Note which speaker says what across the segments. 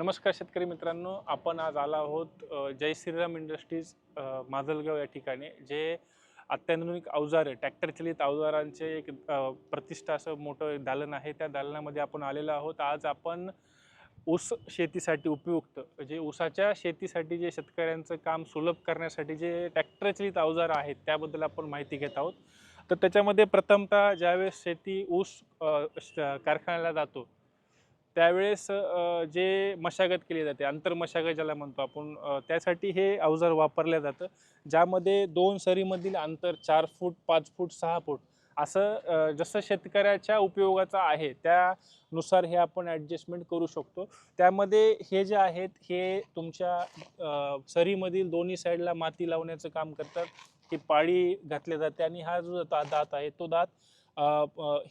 Speaker 1: नमस्कार शेतकरी मित्रांनो आपण आज आला आहोत जय श्रीराम इंडस्ट्रीज माजलगाव या ठिकाणी जे अत्याधुनिक अवजारे ट्रॅक्टर चलित अवजारांचे एक प्रतिष्ठा असं मोठं दालन आहे. त्या दालनामध्ये आपण आलेलो आहोत. आज आपण ऊस शेतीसाठी उपयुक्त जे ऊसाच्या शेतीसाठी जे शेतकऱ्यांचं काम सुलभ करण्यासाठी जे ट्रॅक्टर चलित अवजार आहेत त्याबद्दल आपण माहिती घेत आहोत. तर त्याच्यामध्ये प्रथमतः ज्यावेळेस शेती ऊस श- कारखान्याला जातो त्यावेळेस जे मशागत केली जाते आंतरमशागत ज्याला म्हणतो आपण त्यासाठी हे अवजार वापरलं जातं ज्यामध्ये दोन सरीमधील अंतर चार फूट पाच फूट सहा फूट असं जसं शेतकऱ्याच्या उपयोगाचं आहे त्यानुसार हे आपण ॲडजस्टमेंट करू शकतो. त्यामध्ये हे जे आहेत हे तुमच्या सरीमधील दोन्ही साईडला माती लावण्याचं काम करतात. ही पाळी घातली जाते आणि हा जो दा- दात आहे तो दात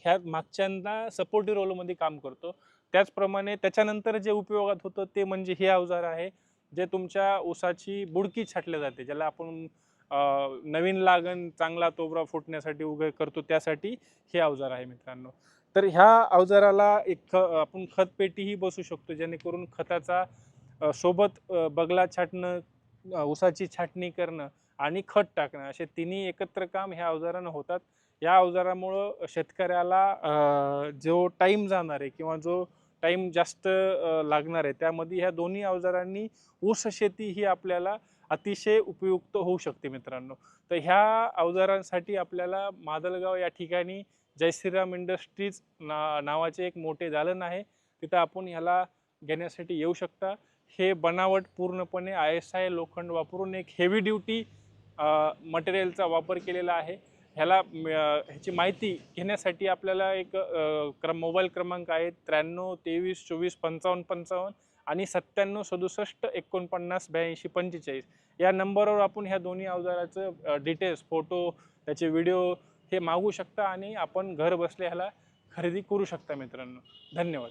Speaker 1: ह्या मागच्यांना सपोर्टिव्ह रोलमध्ये काम करतो. त्याचप्रमाणे त्याच्यानंतर जे उपयोगात होतं ते म्हणजे हे अवजार आहे जे तुमच्या ऊसाची बुडकी छाटल्या जाते ज्याला आपण नवीन लागण चांगला तोबरा फुटण्यासाठी उभे करतो त्यासाठी हे अवजार आहे मित्रांनो. तर ह्या अवजाराला एक ख आपण खतपेटीही बसू शकतो जेणेकरून खताचा सोबत बगला छाटणं ऊसाची छाटणी करणं आणि खत टाकणं असे तिन्ही एकत्र काम ह्या अवजारानं होतात. या अवजारामुळं शेतकऱ्याला जो टाईम जाणार आहे किंवा जो टाईम जास्त लागणार आहे. त्यामध्ये ह्या दोन्ही अवजारांनी ऊस शेती ही आपल्याला अतिशय उपयुक्त होऊ शकते मित्रांनो. तर ह्या अवजारांसाठी आपल्याला मादलगाव या ठिकाणी जय श्रीराम इंडस्ट्रीज ना नावाचे एक मोठे दालन आहे. तिथं आपण ह्याला घेण्यासाठी येऊ शकता. हे बनावट पूर्णपणे आय एस आय लोखंड वापरून एक हेवी ड्युटी मटेरियलचा वापर केलेला आहे. ह्याला ह्याची माहिती घेण्यासाठी आपल्याला एक क्रम मोबाईल क्रमांक आहे त्र्याण्णव तेवीस चोवीस पंचावन्न पंचावन्न आणि सत्त्याण्णव सदुसष्ट एकोणपन्नास ब्याऐंशी पंचेचाळीस. या नंबरवर आपण ह्या दोन्ही अवजाराचं डिटेल्स फोटो त्याचे व्हिडिओ हे मागू शकता आणि आपण घर बसल्या ह्याला खरेदी करू शकता मित्रांनो. धन्यवाद.